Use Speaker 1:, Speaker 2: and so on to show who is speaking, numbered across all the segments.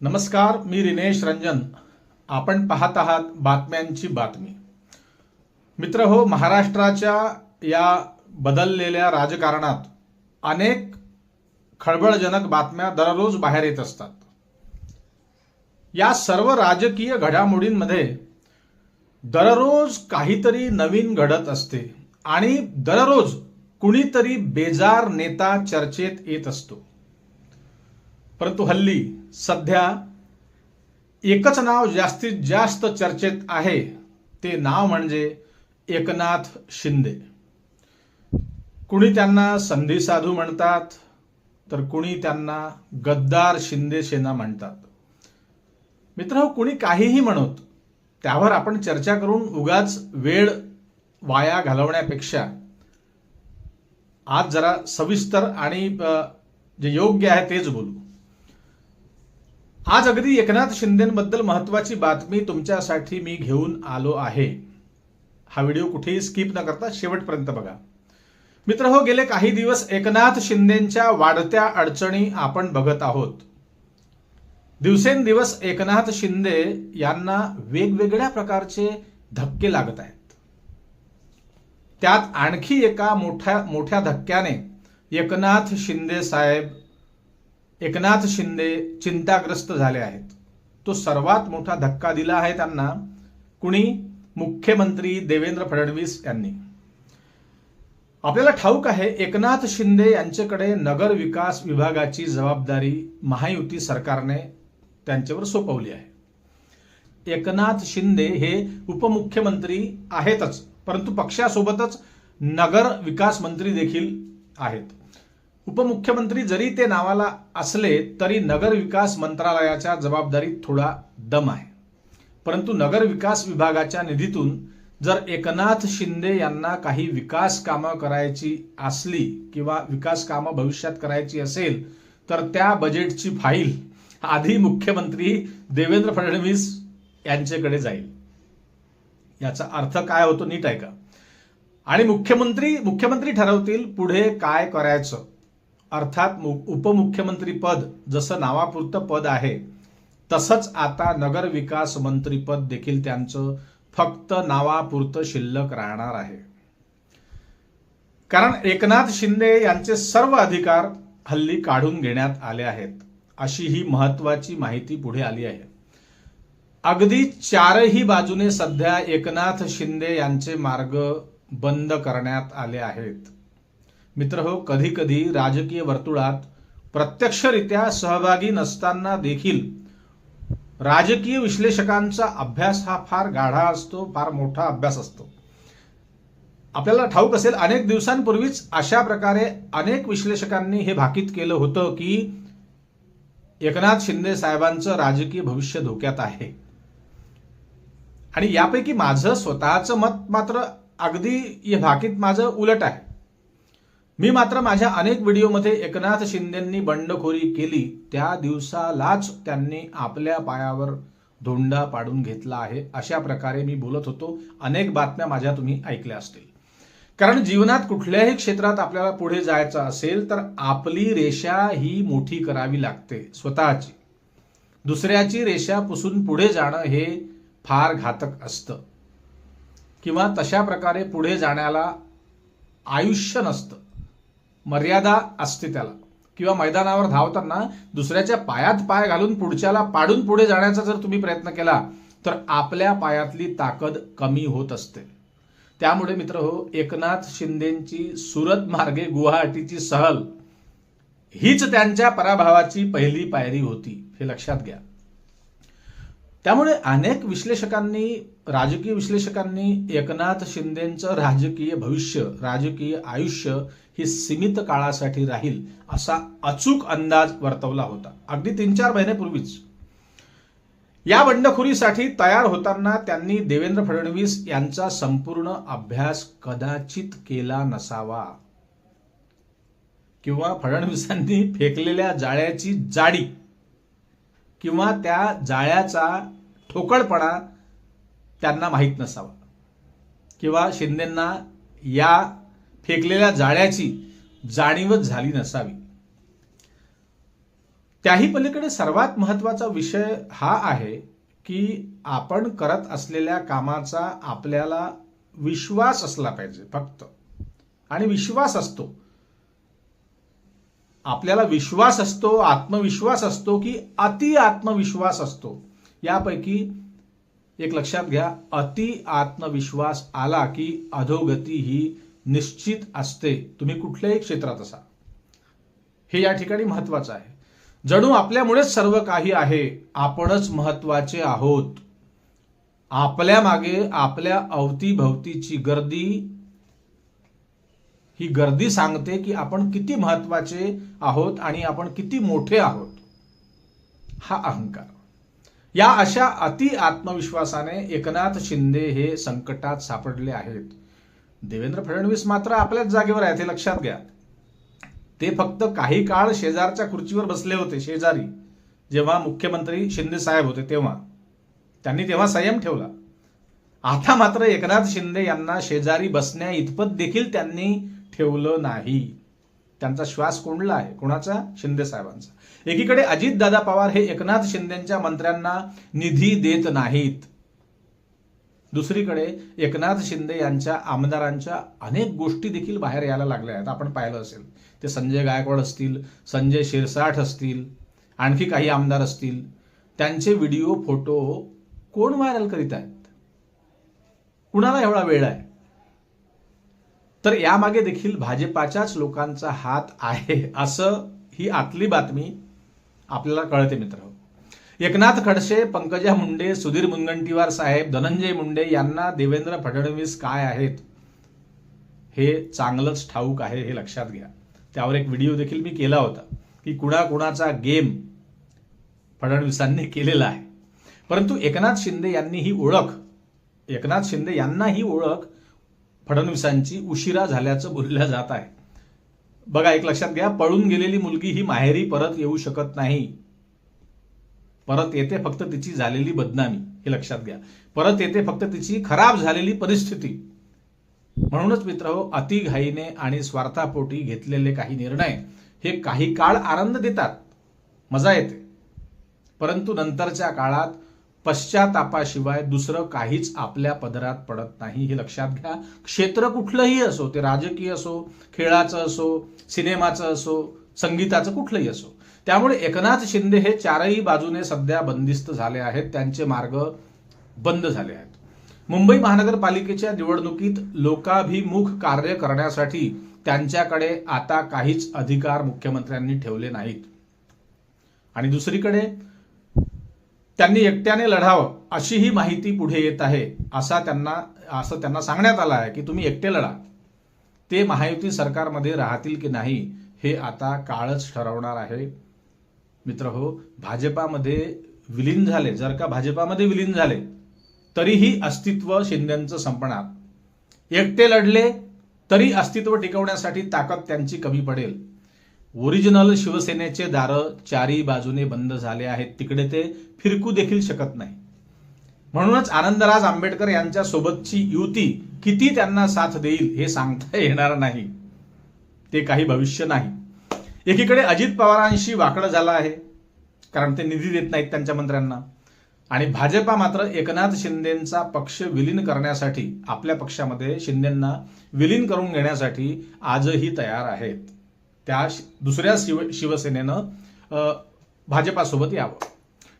Speaker 1: नमस्कार मी रिनेश रंजन. आपण पाहत आहात बातम्यांची बातमी. मित्र हो महाराष्ट्राच्या या बदललेल्या राजकारणात अनेक खळबळजनक बातम्या दररोज बाहेर येत असतात. या सर्व राजकीय घडामोडींमध्ये दररोज काहीतरी नवीन घडत असते आणि दररोज कुणीतरी बेजार नेता चर्चेत येत असतो. परंतु हल्ली सध्या एकच नाव जास्तीत जास्त चर्चेत आहे ते नाव म्हणजे एकनाथ शिंदे. कुणी त्यांना संधी साधू म्हणतात तर कुणी त्यांना गद्दार शिंदे सेना म्हणतात. मित्र कुणी काहीही म्हणत त्यावर आपण चर्चा करून उगाच वेळ वाया घालवण्यापेक्षा आज जरा सविस्तर आणि जे योग्य आहे तेच बोलू. आज अगदी एकनाथ शिंदेबद्दल महत्वाची बातमी तुमच्यासाठी मी घेऊन आलो आहे. हा व्हिडिओ कुठेही स्किप न करता शेवटपर्यंत बघा. मित्र हो गेले काही दिवस एकनाथ शिंदेच्या वाढत्या अडचणी आपण बघत आहोत. दिवसेंदिवस एकनाथ शिंदे यांना वेगवेगळ्या प्रकारचे धक्के लागत आहेत. त्यात आणखी एका मोठ्या मोठ्या धक्क्याने एकनाथ शिंदे साहेब एकनाथ शिंदे चिंताग्रस्त झाले आहेत. तो सर्वात मोठा धक्का दिला आहे त्यांना कुणी? मुख्यमंत्री देवेंद्र फडणवीस यांनी. आपल्याला ठाऊक आहे एकनाथ शिंदे यांच्याकडे नगर विकास विभागाची जबाबदारी महायुती सरकारने त्यांच्यावर सोपवली आहे. एकनाथ शिंदे हे उपमुख्यमंत्री आहेतच परंतु पक्षासोबतच नगर विकास मंत्री देखील आहेत. उपमुख्यमंत्री जरी ते नावाला असले तरी नगर विकास मंत्रालयाच्या जबाबदारीत थोडा दम आहे. परंतु नगर विकास विभागाच्या निधीतून जर एकनाथ शिंदे यांना काही विकास कामं करायची असली किंवा विकास कामं भविष्यात करायची असेल तर त्या बजेटची फाईल आधी मुख्यमंत्री देवेंद्र फडणवीस यांच्याकडे जाईल. याचा अर्थ काय होतो नीट आहे का आणि मुख्यमंत्री मुख्यमंत्री ठरवतील पुढे काय करायचं. अर्थात उपमुख्यमंत्रीपद उपमुख्यमंत्री पद जसं नावापुरतं पद आहे तसंच आता नगर विकास मंत्री पद देखील त्यांचं फक्त नावापुरतं शिल्लक राहणार आहे. कारण एकनाथ शिंदे यांचे सर्व अधिकार हल्ली काढून घेण्यात आले आहेत अशी ही महत्वाची माहिती पुढे आली आहे. अगदी चारही बाजूने सध्या एकनाथ शिंदे यांचे मार्ग बंद करण्यात आले आहेत. मित्र हो कधी कधी राजकीय वर्तुळात प्रत्यक्षरित्या सहभागी नसताना देखील राजकीय विश्लेषकांचा अभ्यास हा फार गाढा असतो फार मोठा अभ्यास असतो. आपल्याला ठाऊक असेल अनेक दिवसांपूर्वीच अशा प्रकारे अनेक विश्लेषकांनी हे भाकीत केलं होतं की एकनाथ शिंदे साहेबांचं राजकीय भविष्य धोक्यात आहे. आणि यापैकी माझं स्वतःचं मत मात्र अगदी हे भाकीत माझं उलट आहे. मी मात्र माझ्या अनेक व्हिडिओमध्ये एकनाथ शिंदेंनी बंडखोरी केली. त्या दिवसालाच त्यांनी आपल्या पायावर धोंडा पाडून घेतला आहे अशा प्रकारे मी बोलत होतो. अनेक बातम्या माझ्या तुम्ही ऐकल्या असतील. कारण जीवनात कुठल्याही क्षेत्रात आपल्याला पुढे जायचं असेल तर आपली रेषा ही मोठी करावी लागते स्वतःची. दुसऱ्याची रेषा पुसून पुढे जाणं हे फार घातक असतं. किंवा तशा प्रकारे पुढे जाण्याला आयुष्य नसतं. मर्यादा असते त्याला. किंवा मैदानावर धावताना दुसऱ्याच्या पायात पाय घालून पुढच्याला पाडून पुढे जाण्याचा जर तुम्ही प्रयत्न केला तर आपल्या पायातली ताकद कमी होत असते. त्यामुळे मित्र हो एकनाथ शिंदेची सुरत मार्गे गुवाहाटीची सहल हीच त्यांच्या पराभवाची पहिली पायरी होती. हे लक्षात घ्या. त्यामुळे अनेक विश्लेषकांनी राजकीय विश्लेषकांनी एकनाथ शिंदेचं राजकीय भविष्य राजकीय आयुष्य हे सीमित काळासाठी राहील असा अचूक अंदाज वर्तवला होता. अगदी तीन चार महिन्यापूर्वीच या बंडखोरीसाठी तयार होताना त्यांनी देवेंद्र फडणवीस यांचा संपूर्ण अभ्यास कदाचित केला नसावा. किंवा फडणवीसांनी फेकलेल्या जाळ्याची जाडी किंवा त्या जाळ्याचा ठोकळपणा त्यांना माहीत नसावा. किंवा शिंदेंना या फेकलेल्या जाळ्याची जाणीवच झाली नसावी. त्याही पलीकडे सर्वात महत्त्वाचा विषय हा आहे की आपण करत असलेल्या कामाचा आपल्याला विश्वास असला पाहिजे फक्त. आणि विश्वास असतो. आपल्याला विश्वास असतो आत्मविश्वास असतो की अति आत्मविश्वास असतो. यापैकी एक लक्षात घ्या अति आत्मविश्वास आला की अधोगती ही निश्चित असते. तुम्ही कुठल्याही क्षेत्रात असा. हे या ठिकाणी महत्वाचं आहे. जणू आपल्यामुळेच सर्व काही आहे आपणच महत्त्वाचे आहोत. आपल्या मागे आपल्या अवतीभवतीची गर्दी ही गर्दी सांगते की आपण किती महत्त्वाचे आहोत आणि आपण किती मोठे आहोत. हा अहंकार. या अशा अति आत्मविश्वासाने एकनाथ शिंदे हे संकटात सापडले आहेत. देवेंद्र फडणवीस मात्र आपल्याच जागेवर आहेत हे लक्षात घ्या. ते फक्त काही काळ शेजारच्या खुर्चीवर बसले होते शेजारी. जेव्हा मुख्यमंत्री शिंदे साहेब होते तेव्हा. त्यांनी तेव्हा संयम ठेवला. आता मात्र एकनाथ शिंदे यांना शेजारी बसण्या इतपत देखील त्यांनी ठेवलं नाही. त्यांचा श्वास कोंडला आहे. कोणाचा? शिंदे साहेबांचा. एकीकडे अजितदादा पवार हे एकनाथ शिंदेच्या मंत्र्यांना निधी देत नाहीत. दुसरीकडे एकनाथ शिंदे यांच्या आमदारांच्या अनेक गोष्टी देखील बाहेर यायला लागल्या आहेत. आपण पाहिलं असेल. ते संजय गायकवाड असतील संजय शिरसाठ असतील आणखी काही आमदार असतील. त्यांचे व्हिडिओ फोटो कोण व्हायरल करीत आहेत? कुणाला एवढा वेळ आहे? तर यामागे देखील भाजपाच्याच लोकांचा हात आहे असं ही आतली बातमी आपल्याला कळते मित्र. एकनाथ खडसे पंकजा मुंडे सुधीर मुनगंटीवार साहेब धनंजय मुंडे यांना देवेंद्र फडणवीस काय आहेत? हे चांगलंच ठाऊक आहे हे लक्षात घ्या. त्यावर एक व्हिडिओ देखील मी केला होता की कुणाकुणाचा गेम फडणवीसांनी केलेला आहे. परंतु एकनाथ शिंदे यांनी ही ओळख एकनाथ शिंदे यांना ही ओळख फडणवीसांची उशिरा झाल्याचं बोलल्या जात आहे. बघा एक लक्षात घ्या पळून गेलेली मुलगी ही माहेरी परत येऊ शकत नाही. परत येते फक्त तिची झालेली बदनामी हे लक्षात घ्या. परत येते फक्त तिची खराब झालेली परिस्थिती. म्हणूनच मित्र अतिघाईने आणि स्वार्थापोटी घेतलेले काही निर्णय हे काही काळ आनंद देतात. मजा येते. परंतु नंतरच्या काळात पश्चातापाशिवाय दुसरं काहीच आपल्या पदरात पडत नाही. हे लक्षात घ्या. क्षेत्र कुठलंही असो ते राजकीय असो खेळाचं असो सिनेमाचं असो संगीताचं कुठलंही असो. त्यामुळे एकनाथ शिंदे हे चारही बाजूने सध्या बंदिस्त झाले आहेत. त्यांचे मार्ग बंद झाले आहेत. मुंबई महानगरपालिकेच्या निवडणुकीत लोकाभिमुख कार्य करण्यासाठी त्यांच्याकडे आता काहीच अधिकार मुख्यमंत्र्यांनी ठेवले नाहीत. आणि दुसरीकडे त्यांनी एकट्याने लढावं अशी ही माहिती पुढे येत आहे असा त्यांना असं त्यांना सांगण्यात आलं आहे की तुम्ही एकटे लढा. ते महायुती सरकारमध्ये राहतील की नाही हे आता काळच ठरवणार आहे. मित्र हो भाजपामध्ये विलीन झाले जर का भाजपामध्ये विलीन झाले तरीही अस्तित्व शिंदेचं संपणार. एकटे लढले तरी अस्तित्व टिकवण्यासाठी ताकद त्यांची कमी पडेल. ओरिजिनल शिवसेनेचे दारं चारी बाजूने बंद झाले आहेत. तिकडे ते फिरकू देखील शकत नाही. म्हणूनच आनंदराज आंबेडकर यांच्या सोबतची युती किती त्यांना साथ देईल हे सांगता येणार नाही. ते काही भविष्य नाही. एकीकडे अजित पवारांशी वाकडं झालं आहे कारण ते निधी देत नाहीत त्यांच्या मंत्र्यांना. आणि भाजपा मात्र एकनाथ शिंदेचा पक्ष विलीन करण्यासाठी आपल्या पक्षामध्ये शिंदेंना विलीन करून घेण्यासाठी आजही तयार आहेत. त्या दुसऱ्या शिव शिवसेनेनं भाजपासोबत यावं.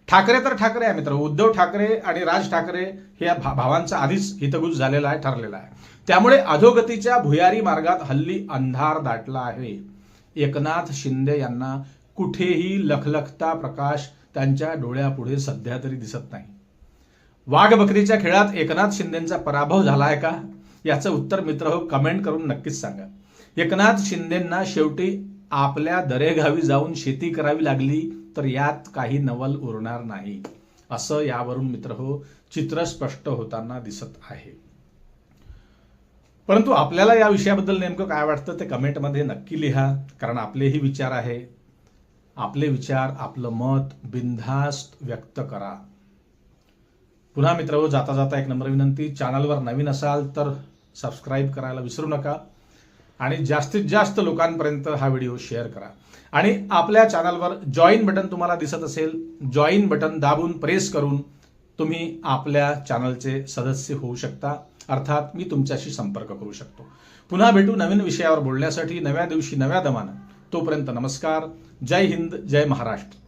Speaker 1: ठाकरे तर ठाकरे आहे मित्र. उद्धव ठाकरे आणि राज ठाकरे हे या भा- भावांचा आधीच हितगुज झालेला आहे ठरलेला आहे. त्यामुळे अधोगतीच्या भुयारी मार्गात हल्ली अंधार दाटला आहे. एकनाथ शिंदे यांना कुठेही लखलखता प्रकाश त्यांच्या डोळ्यापुढे सध्या तरी दिसत नाही. वाघ बकरीच्या खेळात एकनाथ शिंदेचा पराभव झाला आहे का? याचं उत्तर मित्र हो कमेंट करून नक्कीच सांगा. एकनाथ शिंदेंना शेवटी आपल्या दरेगावी जाऊन शेती करावी लागली तर यात काही नवल उरणार नाही. असं यावरून मित्र हो चित्र स्पष्ट होताना दिसत आहे. परंतु आपल्याला या विषयाबद्दल नेमकं काय वाटतं ते कमेंटमध्ये नक्की लिहा कारण आपलेही विचार आहे. आपले विचार आपलं मत बिनधास्त व्यक्त करा. पुन्हा मित्र हो जाता जाता एक नंबर विनंती. चॅनलवर नवीन असाल तर सबस्क्राईब करायला विसरू नका. आणि जास्तीत जास्त लोकांपर्यंत हा व्हिडिओ शेअर करा. आणि आपल्या चॅनलवर जॉईन बटन तुम्हाला दिसत असेल जॉईन बटन दाबून प्रेस करून तुम्ही आपल्या चॅनलचे सदस्य होऊ शकता. अर्थात मी तुमच्याशी संपर्क करू शकतो. पुन्हा भेटू नवीन विषयावर बोलण्यासाठी नव्या दिवशी नव्या दमानं. तोपर्यंत नमस्कार. जय हिंद जय महाराष्ट्र.